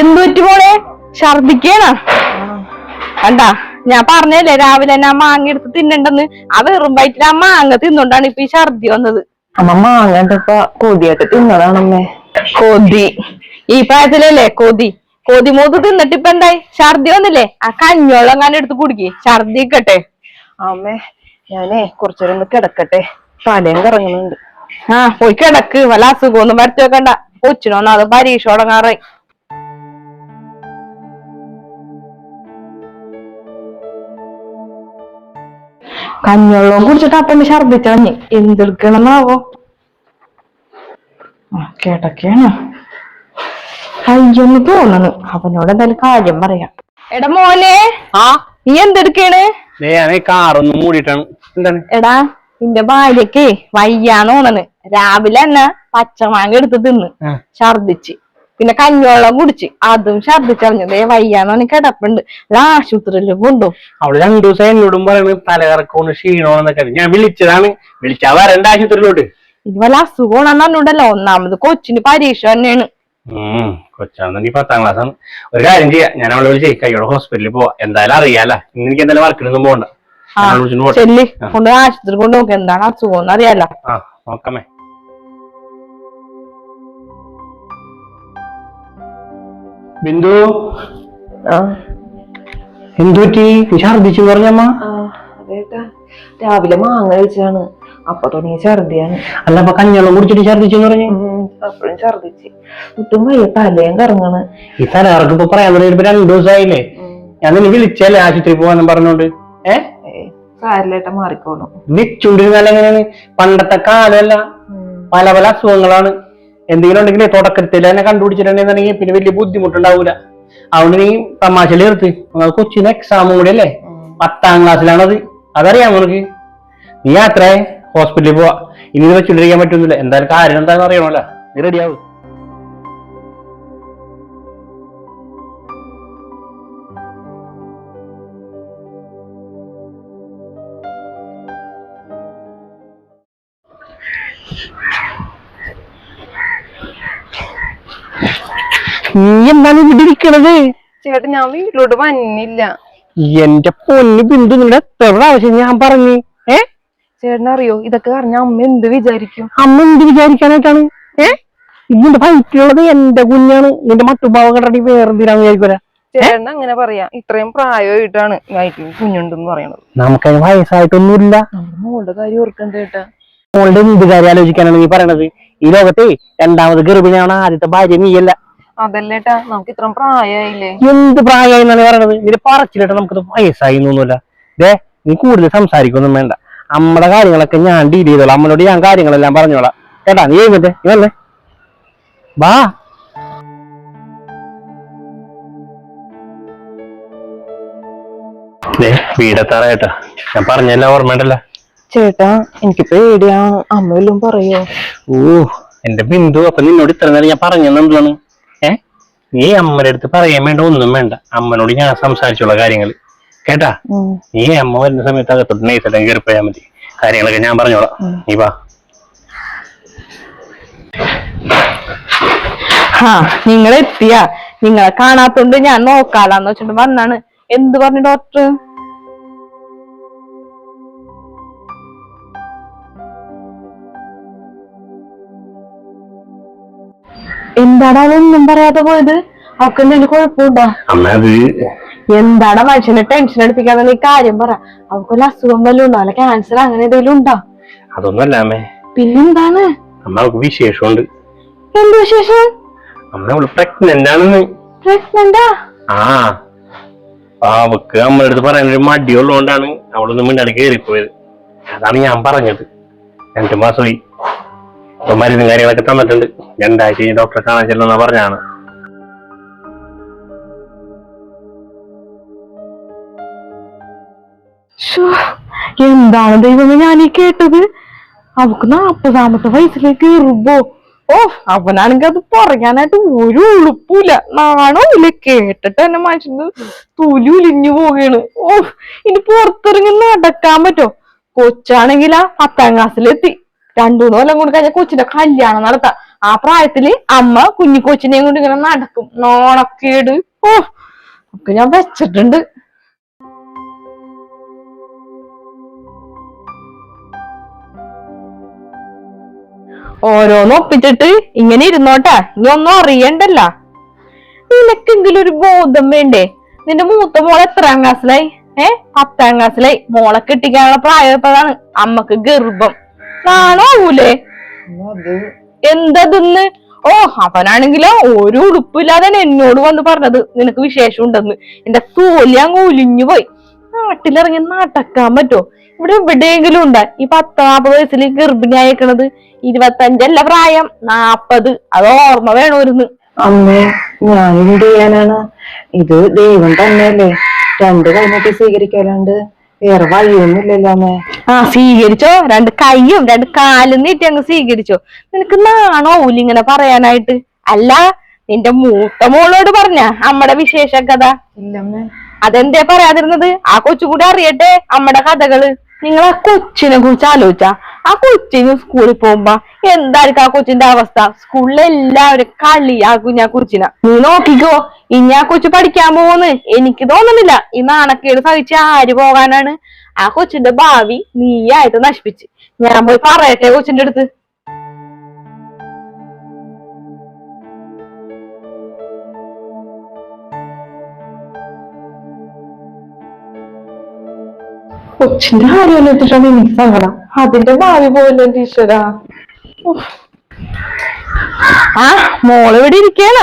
എന്തു പറ്റി മോളെ? ഛർദിക്കാണ കണ്ടാ ഞാൻ പറഞ്ഞല്ലേ രാവിലെ ഞാൻ ആ മാങ്ങ എടുത്ത് തിന്നണ്ടെന്ന്. ആ വെറും വയറ്റിൽ ആ മാങ്ങ തിന്നോണ്ടാണ് ഇപ്പൊ ഈ ഛർദി വന്നത്. അമ്മ മാങ്ങണ്ടപ്പ കൊതിയായിട്ട് തിന്നതാണമ്മേ കൊതി. ഈ പ്രായത്തിലല്ലേ കൊതി? കൊതി മൂത്ത് തിന്നിട്ട് ഇപ്പൊ എന്തായി? ഛർദി വന്നില്ലേ? ആ കഞ്ഞോളം അങ്ങനെ എടുത്ത് കുടിക്കേ. ഛർദി ഇക്കട്ടെ അമ്മേ ഞാനേ കുറച്ചേരം ഒന്ന് കിടക്കട്ടെ. തലയും കറങ്ങുന്നുണ്ട്. ആ പോയി കിടക്ക്. വല്ല അസുഖമൊന്നും വരുത്തി വെക്കണ്ട കൊച്ചിനൊന്നും അത് പരീക്ഷ തുടങ്ങാറായി. കഞ്ഞുള്ളവും കുടിച്ചിട്ട് അപ്പം ഛർദിച്ചളഞ്ഞ് എന്തെടുക്കണമെന്നാവോ? കേട്ടൊക്കെയാണ് അയ്യൊന്ന് തോന്നണ്. അവനോട് എന്തായാലും കാര്യം പറയാം. എടാ മോനെ. ആ? നീ എന്തെടുക്കാണ്? ഞാൻ കാറൊന്ന് മൂടിയിട്ടാണ്. എന്താണ്? എടാ നിന്റെ ഭാര്യക്ക് വയ്യാന്ന് തോന്നണ്. രാവിലെ തന്നെ പച്ചമാങ്ങ എടുത്ത് തിന്ന്. ഛർദിച്ച് പിന്നെ കഞ്ഞിവെള്ളം കുടിച്ച്. അതും ഛർദിച്ചറിഞ്ഞത് വയ്യാന്ന് പറഞ്ഞ് കിടപ്പുണ്ട്. ഇത് ആശുപത്രിയിൽ കൊണ്ടു അവൾ രണ്ടു ദിവസം എന്നോടും പറയുന്നത് തലകറക്കോണ് ക്ഷീണോന്നൊക്കെ ഞാൻ വിളിച്ചതാണ്. വിളിച്ചാ വരണ്ട ആശുപത്രിയിലോട്ട്. ഇനി വല്ല അസുഖമാണെന്ന് പറഞ്ഞിട്ടല്ലോ ഒന്നാമത് കൊച്ചിന് പരീക്ഷ തന്നെയാണ്. ഉം കൊച്ചാണെന്ന് പത്താം ക്ലാസ് ആണ്. ഒരു കാര്യം ചെയ്യാം. ഞാൻ അവളെ വിളിച്ച് കയ്യോടെ ഹോസ്പിറ്റലിൽ പോവാ. എന്തായാലും അറിയാലോ. ഇന്ന് എനിക്ക് എന്തായാലും വർക്കിനൊന്നും പോകണ്ട. ചെല്ലി കൊണ്ട് ആശുപത്രി കൊണ്ട് നോക്കാം. എന്താണ് അസുഖം എന്ന് അറിയാലോ. ആ നോക്കാമേ. ബിന്ദു. ആ. എന്തു പറ്റി നീ ഛർദിച്ചു പറഞ്ഞമ്മ അതേട്ടാ. രാവിലെ മാങ്ങ കഴിച്ചാണ് അപ്പൊ തുടങ്ങി ഛർദിയാണ്. അല്ല അപ്പൊ കഞ്ഞെള്ളം കുടിച്ചിട്ട് ഛർദിച്ചെന്ന് പറഞ്ഞു? അപ്പോഴും ഛർദിച്ച്. ഒട്ടും വയ്യ തലയും കറങ്ങാണ്. ഈ തലകറക്ക് ഇപ്പൊ പറയാൻ തുടങ്ങി ഇപ്പൊ രണ്ടു ദിവസമായില്ലേ? ഞാൻ നിന്നെ വിളിച്ചല്ലേ ആശുപത്രി പോവാന്ന് പറഞ്ഞോണ്ട്? ഏ? സാരില്ലേട്ടാ മാറിക്കോളും. നിച്ചുണ്ടിരുന്നാൽ എങ്ങനെയാണ്? പണ്ടത്തെ കാലമല്ല. പല പല അസുഖങ്ങളാണ്. എന്തെങ്കിലും ഉണ്ടെങ്കിൽ തുടക്കത്തിൽ തന്നെ കണ്ടുപിടിച്ചിട്ടുണ്ടെന്നുണ്ടെങ്കിൽ പിന്നെ വലിയ ബുദ്ധിമുട്ടുണ്ടാവൂല. അതുകൊണ്ട് നീ തമാശയിൽ നിർത്തി. കൊച്ചിന് എക്സാമും കൂടി അല്ലേ? പത്താം ക്ലാസ്സിലാണത് അതറിയാം നിനക്ക്? നീ യാത്ര ഹോസ്പിറ്റലിൽ പോവാ. ഇനി ഇത് വെച്ചുകൊണ്ടിരിക്കാൻ പറ്റുന്നില്ല. എന്തായാലും കാര്യം എന്താണെന്ന് അറിയണമല്ലോ. നീ റെഡിയാവും നീ എന്താണ് ഇവിടെ ഇരിക്കണത്? ചേട്ടാ ഞാൻ വീട്ടിലോട്ട് വന്നില്ല. എന്റെ പൊന്ന് ബിന്ദു നിന്റെ എത്ര പ്രാവശ്യം ഞാൻ പറഞ്ഞു? ഏ? ചേട്ടനറിയോ? ഇതൊക്കെ അറിഞ്ഞ അമ്മ എന്ത് വിചാരിക്കും? അമ്മ എന്ത് വിചാരിക്കാനായിട്ടാണ്? ഏ? ഇതിന്റെ വയറ്റിലുള്ളത് എന്റെ കുഞ്ഞാണ്. നിന്റെ മട്ടുഭാവ കണ്ടി വേറെന്തിനാന്ന് വിചാരിക്കൂല. ചേട്ടൻ അങ്ങനെ പറയാ. ഇത്രയും പ്രായമായിട്ടാണ് വയറ്റിൽ കുഞ്ഞുണ്ടെന്ന് പറയണത്. നമുക്കതിന് വയസ്സായിട്ടൊന്നുമില്ല. മോളുടെ കാര്യം ഓർക്കണ്ട ചേട്ടാ മോളുടെ എന്ത് കാര്യം ആലോചിക്കാനാണ് നീ പറയണത്? ഈ ലോകത്തെ രണ്ടാമത് ഗർഭിണിയാണ് ആദ്യത്തെ ഭാര്യ നീയല്ല. അതല്ലേട്ടാ നമുക്ക് ഇത്രയും പ്രായമായില്ലേ? എന്ത് പ്രായമായി എന്നാണ് പറയണത്? നിന്റെ പറച്ചിലേട്ടാ നമുക്കത് വയസ്സായി എന്നൊന്നുമില്ല ദേ നീ കൂടുതൽ സംസാരിക്കൊന്നും വേണ്ട. അമ്മയുടെ കാര്യങ്ങളൊക്കെ ഞാൻ ഡീൽ ചെയ്തോളാം. അമ്മനോട് ഞാൻ കാര്യങ്ങളെല്ലാം പറഞ്ഞോളാം. കേട്ടാ നീ മറ്റേ ഇവല്ലേ വാ. ദേ വീടെത്താറ കേട്ടാ. ഞാൻ പറഞ്ഞല്ല ഓർമ്മയുണ്ടല്ലോ. ചേട്ടാ എനിക്ക് പേടിയാണ് അമ്മ വല്ലതും പറയോ? ഓ എന്റെ ബിന്ദു അപ്പൊ നിന്നോട് ഇത്ര നേരം ഞാൻ പറഞ്ഞത് ഏ? നീ അമ്മയുടെ അടുത്ത് പറയാൻ വേണ്ട ഒന്നും വേണ്ട. അമ്മനോട് ഞാൻ സംസാരിച്ചുള്ള കാര്യങ്ങൾ കേട്ടാ? നീ അമ്മ വരുന്ന സമയത്ത് അകത്തോട്ട് നൈസെല്ലാം കയറി പോയാൽ മതി. കാര്യങ്ങളൊക്കെ ഞാൻ പറഞ്ഞോളാം. നീ വാ. ആ നിങ്ങൾ എത്തിയാ. നിങ്ങളെ കാണാത്തോണ്ട് ഞാൻ നോക്കാലാന്ന് വെച്ചിട്ട് വന്നാണ്. എന്ത് പറഞ്ഞു ഡോക്ടർ? എന്താടാ അതൊന്നും പറയാതെ പോയത്? അവക്കെന്തെങ്കിലും കുഴപ്പമുണ്ടോ? അമ്മ അത് എന്താണ് മനുഷ്യനെ ടെൻഷൻ എടുപ്പിക്കാതെ നീ കാര്യം പറ. അവക്കൊരു അസുഖം വല്ലതും ഉണ്ടോ? അല്ല ക്യാൻസർ അങ്ങനെ എന്തെങ്കിലും ഉണ്ടോ? അതൊന്നുമല്ല അമ്മേ. പിന്നെന്താണ്? അമ്മ അവൾക്ക് വിശേഷമുണ്ട്. എന്ത് വിശേഷം? അമ്മ അവൾ പ്രഗ്നന്റ് ആണെന്ന്. പ്രഗ്നന്റാ ആ? അവക്ക് അമ്മയുടെ അടുത്ത് പറയാൻ ഒരു മടിയുള്ളതുകൊണ്ടാണ് അവളൊന്നും മിണ്ടാണ്ട് കയറിപ്പോയത്. അതാണ് ഞാൻ പറഞ്ഞത്. രണ്ടു മാസമായി. ഇപ്പൊ മരുന്നും കാര്യങ്ങളൊക്കെ തന്നിട്ടുണ്ട്. രണ്ടാഴ്ച ഡോക്ടറെ കാണാൻ ചെല്ലുന്ന പറഞ്ഞാണ് എന്താണ് ദൈവമേ ഞാൻ ഈ കേട്ടത്? അവക്ക് നാപ്പതാമത്തെ വയസ്സിലേക്ക് കയറുമ്പോ ഓ അവനാണെങ്കിൽ അത് പറയാനായിട്ട് ഒരു ഉളുപ്പില്ല ഇല്ല കേട്ടിട്ട് എന്നെ മനുഷ്യന് തൊലി ഉലിഞ്ഞു പോവുകയാണ്. ഓ ഇനി പുറത്തിറങ്ങി നടക്കാൻ പറ്റോ? കൊച്ചാണെങ്കിലാ പത്താം ക്ലാസ്സിലെത്തി. രണ്ടു കൊല്ലം കൊണ്ട് കഴിഞ്ഞ കൊച്ചിന്റെ കല്യാണം നടത്താം. ആ പ്രായത്തിൽ അമ്മ കുഞ്ഞി കൊച്ചിനെയും കൊണ്ട് ഇങ്ങനെ നടക്കും. നോണക്കേട്. ഓ ഒക്കെ ഞാൻ വെച്ചിട്ടുണ്ട്. ഓരോന്ന് ഒപ്പിച്ചിട്ട് ഇങ്ങനെ ഇരുന്നോട്ടെ. നീ ഒന്നും അറിയണ്ടല്ല. നിനക്കെങ്കിലും ഒരു ബോധം വേണ്ടേ? നിന്റെ മൂത്ത മോൾ എത്രാം ക്ലാസ്സിലായി? ഏ? പത്താം ക്ലാസ്സിലായി. മോളെ കെട്ടിക്കാനുള്ള പ്രായപ്പതാണ് അമ്മയ്ക്ക് ഗർഭം. നാണാവൂലേ? ആവൂലേ എന്തതെന്ന്? ഓ അവനാണെങ്കിലോ ഒരു ഉടുപ്പില്ലാതെ എന്നോട് വന്ന് പറഞ്ഞത് നിനക്ക് വിശേഷം ഉണ്ടെന്ന് എന്റെ തോലി അങ്ങ് ഒലിഞ്ഞു പോയി നാട്ടിലിറങ്ങി നടക്കാൻ പറ്റോ ഇവിടെ എവിടെയെങ്കിലും ഉണ്ട്. ഈ പത്ത് നാപ്പത് വയസ്സിൽ ഗർഭിണി ഇരുപത്തി ഇരുപത്തഞ്ചല്ല പ്രായം നാപ്പത്. അത് ഓർമ്മ വേണമായിരുന്നു അമ്മേ ഞാൻ എന്ത് ചെയ്യാനാണ്? ഇത് ദൈവം തന്നെയല്ലേ. രണ്ട് കൈനീട്ടി സ്വീകരിക്കാനുണ്ട് വേറെ വഴിയൊന്നുമില്ലല്ലോ അമ്മേ. ആ സ്വീകരിച്ചോ? രണ്ട് കൈയും രണ്ട് കാലും നീട്ടി അങ്ങ് സ്വീകരിച്ചോ? നിനക്ക് നാണോല്ല ഇങ്ങനെ പറയാനായിട്ട്? അല്ല നിന്റെ മൂത്ത മോളോട് പറഞ്ഞ അമ്മടെ വിശേഷ കഥ ഇല്ലമ്മേ. അതെന്തേ പറയാതിരുന്നത്? ആ കൊച്ചു കൂടി അറിയട്ടെ അമ്മടെ കഥകൾ. നിങ്ങൾ ആ കൊച്ചിനെ കുറിച്ച് ആലോചിച്ച. ആ കൊച്ചിന് സ്കൂളിൽ പോകുമ്പോ എന്തായിരിക്കും ആ കൊച്ചിന്റെ അവസ്ഥ? സ്കൂളിൽ എല്ലാവരും കളിയാക്കും ഞാൻ കുറിച്ചിന. നീ നോക്കിക്കോ. ഇനി ആ കൊച്ചു പഠിക്കാൻ പോകുന്നു. എനിക്ക് തോന്നുന്നില്ല ഈ നാണക്കേട് സഹിച്ച് ആര് പോകാനാണ്? ആ കൊച്ചിന്റെ ഭാവി നീയായിട്ട് നശിപ്പിച്ച്. ഞാൻ പോയി പറയട്ടെ കൊച്ചിന്റെ അടുത്ത്. കൊച്ചിന്റെ കാര്യം വെച്ചിട്ടാണ് എനിക്ക് സങ്കടം അതിന്റെ ഭാവി പോലെ ടീച്ചറ ആ മോൾ ഇവിടെ ഇരിക്കണ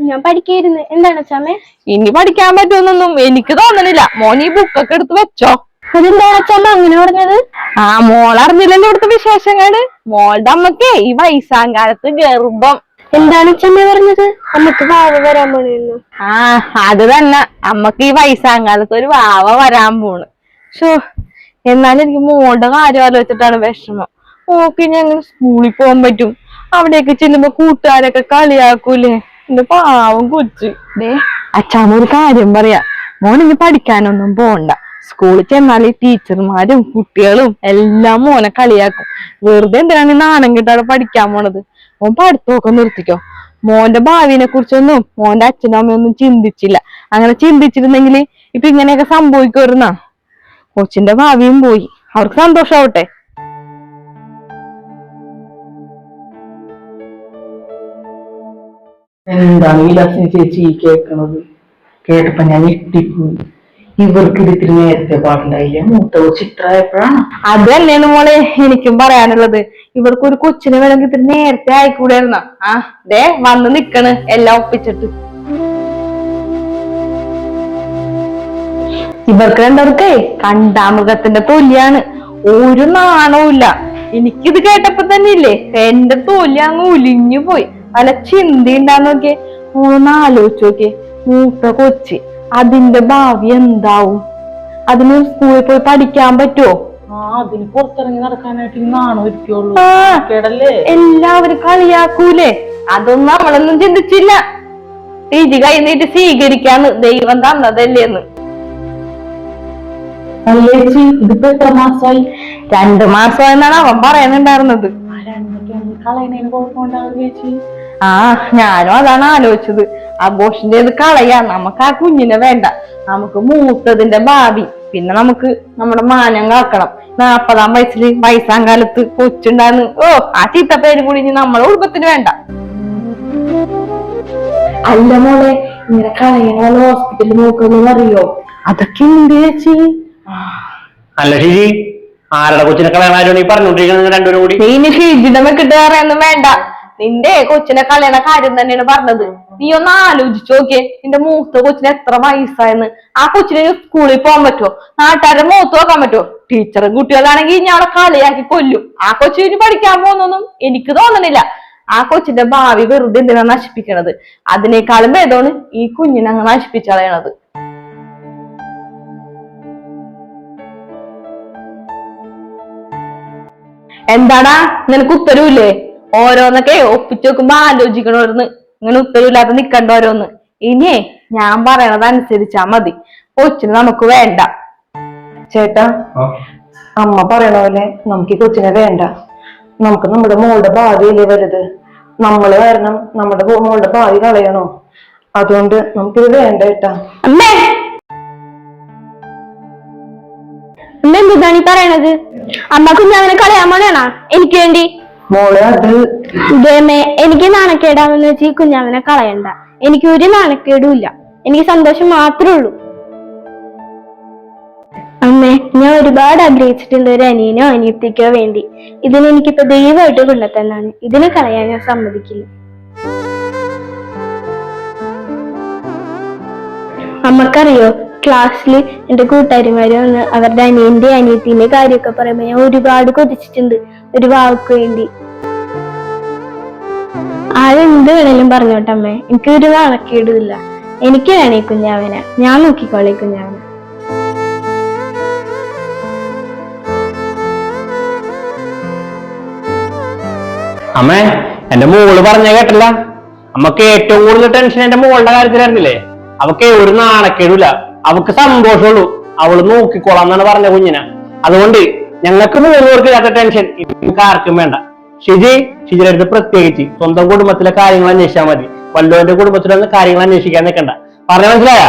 ഞാൻ പഠിക്കായിരുന്നു. എന്താണ് അച്ചാമേ ഇനി പഠിക്കാൻ പറ്റുമെന്നൊന്നും എനിക്ക് തോന്നണില്ല. മോൻ ഈ ബുക്കൊക്കെ എടുത്ത് വെച്ചോ. അതെന്താണ് അച്ചാമ്മ അങ്ങനെ പറഞ്ഞത്? ആ മോൾ അറിഞ്ഞില്ലല്ലോ ഇവിടുത്തെ വിശേഷങ്ങൾ. മോളുടെ അമ്മക്കേ ഈ വയസ്സാങ്കാലത്ത് ഗർഭം. എന്താണ് അച്ഛമ്മ പറഞ്ഞത്? അമ്മയ്ക്ക് വാവ വരാൻ പോണെന്നു. ആ അത് തന്നെ. അമ്മയ്ക്ക് ഈ വയസ്സാങ്കാലത്ത് ഒരു വാവ വരാൻ പോണ്. ഷോ എന്നാലും എനിക്ക് മോളുടെ കാര്യം ആലോചിച്ചിട്ടാണ് വിഷമം. മോക്ക് ഇനി അങ്ങനെ സ്കൂളിൽ പോകാൻ പറ്റും? അവിടെയൊക്കെ ചെല്ലുമ്പോ കൂട്ടുകാരൊക്കെ കളിയാക്കൂലേ? എന്റെ പാവം കൊച്ചു. ദേ അച്ഛാമ്മ ഒരു കാര്യം പറയാ. മോൻ പഠിക്കാനൊന്നും പോണ്ട. സ്കൂളിൽ ചെന്നാൽ ഈ ടീച്ചർമാരും കുട്ടികളും എല്ലാം മോനെ കളിയാക്കും. വെറുതെ എന്തിനാണ് നാണം കിട്ടാതെ പഠിക്കാൻ പോണത്? മോൻ പഠിത്തമൊക്കെ നിർത്തിക്കോ. മോന്റെ ഭാവിനെ കുറിച്ചൊന്നും മോന്റെ അച്ഛനും അമ്മയൊന്നും ചിന്തിച്ചില്ല. അങ്ങനെ ചിന്തിച്ചിരുന്നെങ്കിൽ ഇപ്പൊ ഇങ്ങനെയൊക്കെ സംഭവിക്കുമായിരുന്നാ? കൊച്ചിന്റെ ഭാവിയും പോയി. അവർക്ക് സന്തോഷാവട്ടെ. എന്താണ് ലക്ഷ്മി ചേച്ചി കേൾക്കണത്? കേട്ടപ്പോ ഞാൻ ഞെട്ടിപ്പോയി. ഇവർക്ക് ഇത് ഇത്തിരി നേരത്തെ പാടുണ്ടായില്ല മൂത്ത കൊച്ചു ഇത്ര ആയപ്പോഴാണ്. അത് തന്നെയാണ് മോളെ എനിക്കും പറയാനുള്ളത്. ഇവർക്ക് ഒരു കൊച്ചിനെ വേണമെങ്കിൽ ഇത്തിരി നേരത്തെ ആയിക്കൂടായിരുന്ന ആ ദേ വന്ന് നിക്കണ്. എല്ലാം ഒപ്പിച്ചിട്ട്. ഇവർക്ക് രണ്ടവർക്കേ കണ്ടാമൃഗത്തിന്റെ തൊലിയാണ്. ഒരു നാണവും ഇല്ല. എനിക്കിത് കേട്ടപ്പോ തന്നെ ഇല്ലേ എന്റെ തൊലി അങ്ങ് ഒലിഞ്ഞു പോയി. അല്ല ചിന്തി ഉണ്ടാന്ന് നോക്കിയേ. ഒന്ന് ആലോചിച്ച് നോക്കിയേ. മൂത്ത കൊച്ചി അതിന്റെ ഭാവി എന്താവും? അതിന് സ്കൂളിൽ പോയി പഠിക്കാൻ പറ്റുമോ അതിന് പുറത്തിറങ്ങി നടക്കാനായിട്ട് നാണോ ഇരിക്കുള്ളൂ എല്ലാവരും കളിയാക്കൂലേ? അതൊന്നും നമ്മളൊന്നും ചിന്തിച്ചില്ല. ടീച്ചി കൈ നീട്ടി സ്വീകരിക്കാന്ന് ദൈവം തന്നതല്ലേന്ന്. ചേച്ചി ഇതിപ്പോ എത്ര മാസമായി രണ്ടു മാസം എന്നാണ് അവൻ പറയുന്നുണ്ടായിരുന്നത്. ആ ഞാനും അതാണ് ആലോചിച്ചത്. ആഘോഷിന്റെ ഇത് കളയാ നമുക്ക് ആ കുഞ്ഞിനെ വേണ്ട. നമുക്ക് മൂത്തതിന്റെ ഭാവി പിന്നെ നമുക്ക് നമ്മുടെ മാനം കാക്കണം. നാപ്പതാം വയസ്സിൽ വയസ്സാം കാലത്ത് കൊച്ചുണ്ടാന്ന്. ഓ ആ ചീത്ത പേര് കൂടി ഇനി നമ്മളെ കുടുംബത്തിന് വേണ്ട. അല്ല മോളെ ഇങ്ങനെ കളയണ ഹോസ്പിറ്റലിൽ നോക്കുന്നു അറിയോ? അതൊക്കെ ഉണ്ട് ചേച്ചി. അല്ല ശരി ആരുടെ കൊച്ചിനെ കളയണാരും നീ പറഞ്ഞോണ്ടിരിക്കുന്നത് രണ്ടുപേരും കൂടി? നീ ഇനി ഷീജിടമ പറയാനൊന്നും വേണ്ട. നിന്റെ കൊച്ചിനെ കളയണ കാര്യം തന്നെയാണ് പറഞ്ഞത്. നീ ഒന്ന് ആലോചിച്ചു നോക്കിയേ നിന്റെ മൂത്ത കൊച്ചിന് എത്ര വയസ്സായെന്ന്. ആ കൊച്ചിനെ സ്കൂളിൽ പോകാൻ പറ്റുമോ? നാട്ടുകാരുടെ മുഖത്ത് നോക്കാൻ പറ്റുമോ? ടീച്ചറും കുട്ടികളാണെങ്കിൽ ഇനി അവളെ കളിയാക്കി കൊല്ലും. ആ കൊച്ചിന് പഠിക്കാൻ പോകുന്നൊന്നും എനിക്ക് തോന്നണില്ല. ആ കൊച്ചിന്റെ ഭാവി വെറുതെ എന്തിനാ നശിപ്പിക്കണത്? അതിനേക്കാളും ഭേദമാണ് ഈ കുഞ്ഞിനെ അങ്ങ് നശിപ്പിച്ചളയണത് എന്താടാ? നിനക്ക് ഉത്തരവില്ലേ? ഓരോന്നൊക്കെ ഒപ്പിച്ചു നോക്കുമ്പോ ആലോചിക്കണോർന്ന് ഇങ്ങനെ ഉത്തരവില്ലാതെ നിക്കണ്ട ഓരോന്ന്. ഇനിയേ ഞാൻ പറയണത് അനുസരിച്ചാ മതി. കൊച്ചിന് നമുക്ക് വേണ്ട. ചേട്ടാ അമ്മ പറയണ പോലെ നമുക്ക് ഈ കൊച്ചിനെ വേണ്ട. നമുക്ക് നമ്മുടെ മോളുടെ ഭാവിയല്ലേ വലുത്. നമ്മൾ കാരണം നമ്മുടെ മോളുടെ ഭാവി കളയണോ? അതുകൊണ്ട് നമുക്കിത് വേണ്ട ഏട്ടാ അമ്മേ അമ്മ എന്താണ് ഈ പറയണത്? അമ്മ അവനെ കളയാൻ പോണേണാ? എനിക്ക് വേണ്ടി. മോൾ അത് ഇതേമേ എനിക്ക് നാണക്കേടാവെന്ന് വെച്ച് ഈ കുഞ്ഞാവിനെ കളയണ്ട. എനിക്ക് ഒരു നാണക്കേടും ഇല്ല എനിക്ക് സന്തോഷം മാത്രമേ ഉള്ളൂ. അമ്മേ ഞാൻ ഒരുപാട് ആഗ്രഹിച്ചിട്ടുണ്ട് ഒരു അനിയനോ അനിയത്തിക്കോ വേണ്ടി. ഇതിന് എനിക്കിപ്പോ ദൈവമായിട്ട് കൊണ്ടെത്തന്നാണ് ഇതിനെ കളയാൻ ഞാൻ സമ്മതിക്കില്ല അമ്മക്കറിയോ? ക്ലാസ്സിൽ എന്റെ കൂട്ടുകാരിമാര് വന്ന് അവരുടെ അനിയന്റെ അനിയത്തിന്റെ കാര്യമൊക്കെ പറയുമ്പോൾ ഞാൻ ഒരുപാട് കൊതിച്ചിട്ടുണ്ട്. ഒരു വാക്ക് വേണ്ടി. ആരെന്ത് വേണേലും പറഞ്ഞോട്ടെ അമ്മേ. എനിക്ക് ഒരു നാണക്കേടുമില്ല എനിക്ക് വേണേ കുഞ്ഞാവനെ. ഞാൻ നോക്കിക്കോളെ കുഞ്ഞാവനെ. അമ്മേ എന്റെ മോൾ പറഞ്ഞ കേട്ടല്ല? അമ്മയ്ക്ക് ഏറ്റവും കൂടുതൽ ടെൻഷൻ എന്റെ മോളുടെ കാര്യത്തിലായിരുന്നില്ലേ? അവക്ക് ഒരു നാണക്കേടില്ല അവക്ക് സന്തോഷമുള്ളൂ. അവൾ നോക്കിക്കോളാം എന്നാണ് പറഞ്ഞ കുഞ്ഞിനെ. അതുകൊണ്ട് ഞങ്ങൾക്ക് മൂന്നുപേർക്ക് ഇല്ലാത്ത ടെൻഷൻ നമുക്ക് ആർക്കും വേണ്ട. ഷിജി ഷിജിയുടെ അടുത്ത് പ്രത്യേകിച്ച് സ്വന്തം കുടുംബത്തിലെ കാര്യങ്ങൾ അന്വേഷിച്ചാൽ മതി. വല്ലോന്റെ കുടുംബത്തിലൊന്നും കാര്യങ്ങൾ അന്വേഷിക്കാൻ നിൽക്കണ്ട. പറഞ്ഞ മനസ്സിലായ?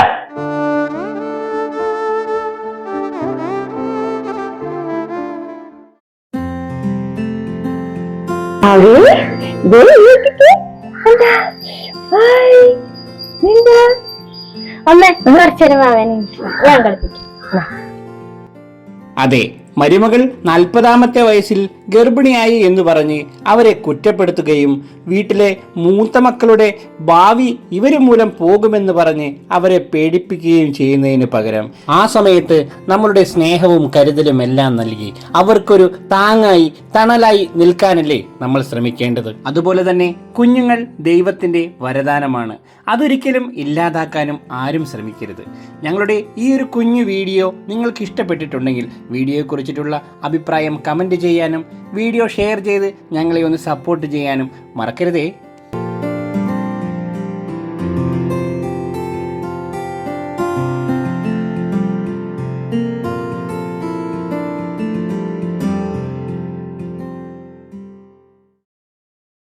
അത് അമ്മേ ഞാൻ അതെ. മരുമകൾ നാൽപ്പതാമത്തെ വയസ്സിൽ ഗർഭിണിയായി എന്ന് പറഞ്ഞ് അവരെ കുറ്റപ്പെടുത്തുകയും വീട്ടിലെ മൂത്ത മക്കളുടെ ഭാവി ഇവർ മൂലം പോകുമെന്ന് പറഞ്ഞ് അവരെ പേടിപ്പിക്കുകയും ചെയ്യുന്നതിന് പകരം ആ സമയത്ത് നമ്മളുടെ സ്നേഹവും കരുതലും എല്ലാം നൽകി അവർക്കൊരു താങ്ങായി തണലായി നിൽക്കാനല്ലേ നമ്മൾ ശ്രമിക്കേണ്ടത്. അതുപോലെ തന്നെ കുഞ്ഞുങ്ങൾ ദൈവത്തിന്റെ വരദാനമാണ്. അതൊരിക്കലും ഇല്ലാതാക്കാനും ആരും ശ്രമിക്കരുത്. ഞങ്ങളുടെ ഈ ഒരു കുഞ്ഞു വീഡിയോ നിങ്ങൾക്ക് ഇഷ്ടപ്പെട്ടിട്ടുണ്ടെങ്കിൽ വീഡിയോയെക്കുറിച്ചിട്ടുള്ള അഭിപ്രായം കമന്റ് ചെയ്യാനും വീഡിയോ ഷെയർ ചെയ്ത് ഞങ്ങളെ ഒന്ന് സപ്പോർട്ട് ചെയ്യാനും മറക്കരുതേ.